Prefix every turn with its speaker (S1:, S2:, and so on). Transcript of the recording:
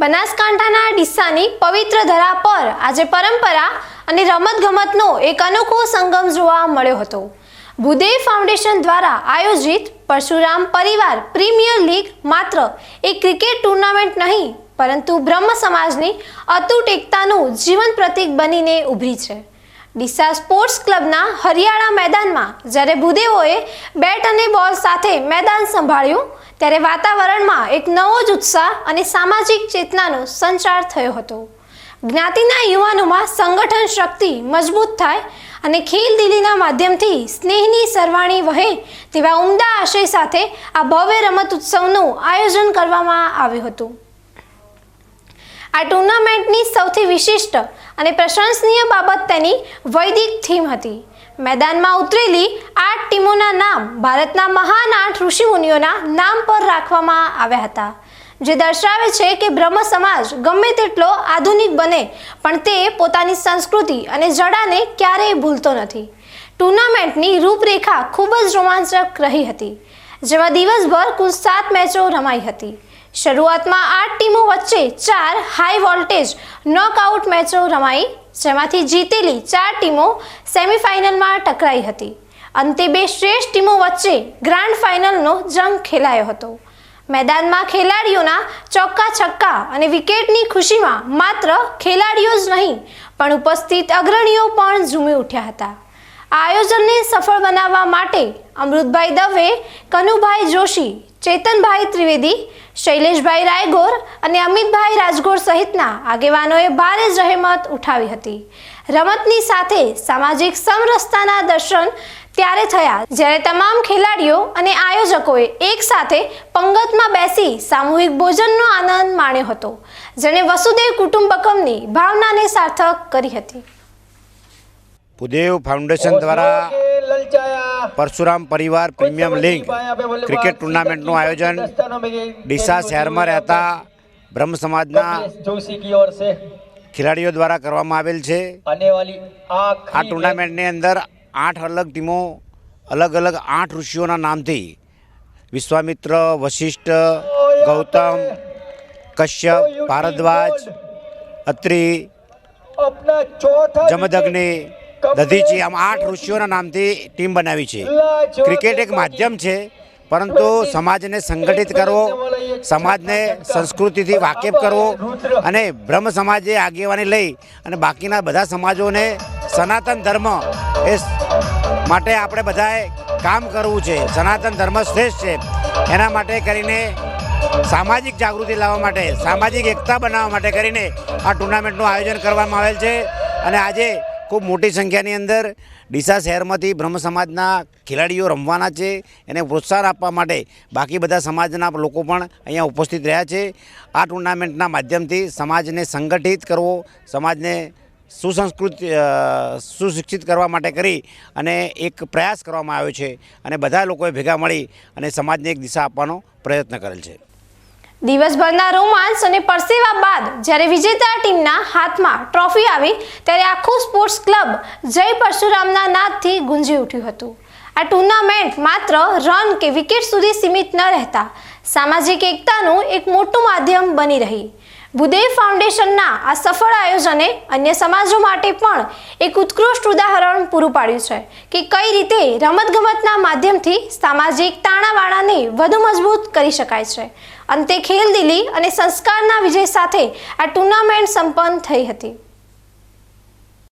S1: બનાસકાંઠાના ડીસાની પવિત્ર ધરા પર આજે પરંપરા અને રમતગમતનો એક અનોખો સંગમ જોવા મળ્યો હતો. ભૂદેવ ફાઉન્ડેશન દ્વારા આયોજિત પરશુરામ પરિવાર પ્રીમિયર લીગ માત્ર એક ક્રિકેટ ટુર્નામેન્ટ નહીં, પરંતુ બ્રહ્મ સમાજની અતૂટ એકતાનું જીવન પ્રતીક બનીને ઉભરી છે. ડીસા સ્પોર્ટ્સ ક્લબના હરિયાળા મેદાનમાં જ્યારે ભૂદેવોએ બેટ અને બોલ સાથે મેદાન સંભાળ્યું, ત્યારે વાતાવરણમાં એક નવો જ ઉત્સાહ અને સામાજિક ચેતનાનો સંચાર થયો હતો. જ્ઞાતિના યુવાનોમાં સંગઠન શક્તિ મજબૂત થાય અને ખેલદિલીના માધ્યમથી સ્નેહની સરવાણી વહે તેવા ઉમદા આશય સાથે આ ભવ્ય રમત ઉત્સવનું આયોજન કરવામાં આવ્યું હતું. આ ટુર્નામેન્ટની સૌથી વિશિષ્ટ અને પ્રશંસનીય બાબત તેની વૈદિક થીમ હતી. મેદાનમાં ઉતરેલી આઠ ટીમોના નામ ભારતના મહાન આઠ ઋષિમુનિઓના નામ પર રાખવામાં આવ્યા હતા. જે દર્શાવે છે કે બ્રહ્મ સમાજ ગમે તેટલો આધુનિક બને, પણ તે પોતાની સંસ્કૃતિ અને જડાને ક્યારેય ભૂલતો નથી. ટુર્નામેન્ટની રૂપરેખા ખૂબ જ રોમાંચક રહી હતી, જેમાં દિવસભર કુલ સાત મેચો રમાઈ હતી. શરૂઆતમાં આઠ ટીમો વચ્ચે ચાર હાઈ વોલ્ટેજ નોકઆઉટ મેચો રમાઈ, જેમાંથી જીતેલી ચાર ટીમો સેમીફાઇનલમાં ટકરાઈ હતી. અંતે બે શ્રેષ્ઠ ટીમો વચ્ચે ગ્રાન્ડ ફાઇનલનો જંગ ખેલાયો હતો. મેદાનમાં ખેલાડીઓના ચોક્કા છક્કા અને વિકેટની ખુશીમાં માત્ર ખેલાડીઓ જ નહીં, પણ ઉપસ્થિત અગ્રણીઓ પણ ઝૂમી ઉઠ્યા હતા. આયોજનને સફળ બનાવવા માટે અમૃતભાઈ દવે, કનુભાઈ જોશી, ચેતનભાઈ ત્રિવેદી, શૈલેષભાઈ રાયગોર અને અમિતભાઈ રાજગોર સહિતના આગેવાનોએ ભારે જહેમત ઉઠાવી હતી. રમતની સાથે સામાજિક સમરસતાના દર્શન ત્યારે થયા, જ્યારે તમામ ખેલાડીઓ અને આયોજકોએ એક સાથે પંગતમાં બેસી સામૂહિક ભોજનનો આનંદ માણ્યો હતો, જેણે વસુદેવ કુટુંબકમની ભાવનાને સાર્થક કરી હતી.
S2: ભૂદેવ ફાઉન્ડેશન દ્વારા પરશુરામ પરિવાર પ્રીમિયમ લીગ ક્રિકેટ ટુર્નામેન્ટનું આયોજન ડીસા શહેરમાં રહેતા બ્રહ્મ સમાજના ખેલાડીઓ દ્વારા કરવામાં આવેલ છે. આ ટુર્નામેન્ટની અંદર આઠ અલગ ટીમો અલગ અલગ આઠ ઋષિઓના નામથી વિશ્વામિત્ર વશિષ્ઠ ગૌતમ કશ્યપ ભારદ્વાજ અત્રી જમદગ્નિ દધીચી આમ આઠ ઋષિઓના નામથી ટીમ બનાવી છે. ક્રિકેટ એક માધ્યમ છે પરંતુ સમાજને સંગઠિત કરવો સમાજને સંસ્કૃતિથી વાકેફ કરવો અને બ્રહ્મ સમાજે આગેવાની લઈ અને બાકીના બધા સમાજોને સનાતન ધર્મ એ માટે આપણે બધાએ કામ કરવું છે. સનાતન ધર્મ શ્રેષ્ઠ છે. એના માટે કરીને સામાજિક જાગૃતિ લાવવા માટે સામાજિક એકતા બનાવવા માટે કરીને આ ટુર્નામેન્ટનું આયોજન કરવામાં આવેલ છે. અને આજે ખૂબ મોટી સંખ્યાની અંદર ડીસા શહેરમાંથી બ્રહ્મ સમાજના ખેલાડીઓ રમવાના છે એને પ્રોત્સાહન આપવા માટે બાકી બધા સમાજના લોકો પણ અહીંયા ઉપસ્થિત રહ્યા છે. આ ટુર્નામેન્ટના માધ્યમથી સમાજને સંગઠિત કરવો, સમાજને સુસંસ્કૃત સુશિક્ષિત કરવા માટે કરી અને એક પ્રયાસ કરવામાં આવ્યો છે અને બધા લોકોએ ભેગા મળી અને સમાજને એક દિશા આપવાનો પ્રયત્ન કરેલ છે.
S1: દિવસભરના રોમાંચ અને પરસેવા બાદ જ્યારે વિજેતા ટીમના હાથમાં ટ્રોફી આવી, ત્યારે આખું સ્પોર્ટ્સ ક્લબ જય પરશુરામના નાદથી ગુંજી ઉઠ્યું હતું. આ ટુર્નામેન્ટ માત્ર રન કે વિકેટ સુધી સીમિત ન રહેતા. સામાજિક એકતાનું એક મોટું માધ્યમ બની રહી. ભૂદેવ ફાઉન્ડેશનના આ સફળ આયોજને અન્ય સમાજો માટે પણ એક ઉત્કૃષ્ટ ઉદાહરણ પૂરું પાડ્યું છે કે કઈ રીતે રમતગમતના માધ્યમથી સામાજિક તાણાવાણાને વધુ મજબૂત કરી શકાય છે. અંતે ખેલદિલી અને સંસ્કારના વિજય સાથે આ ટુર્નામેન્ટ સંપન્ન થઈ હતી.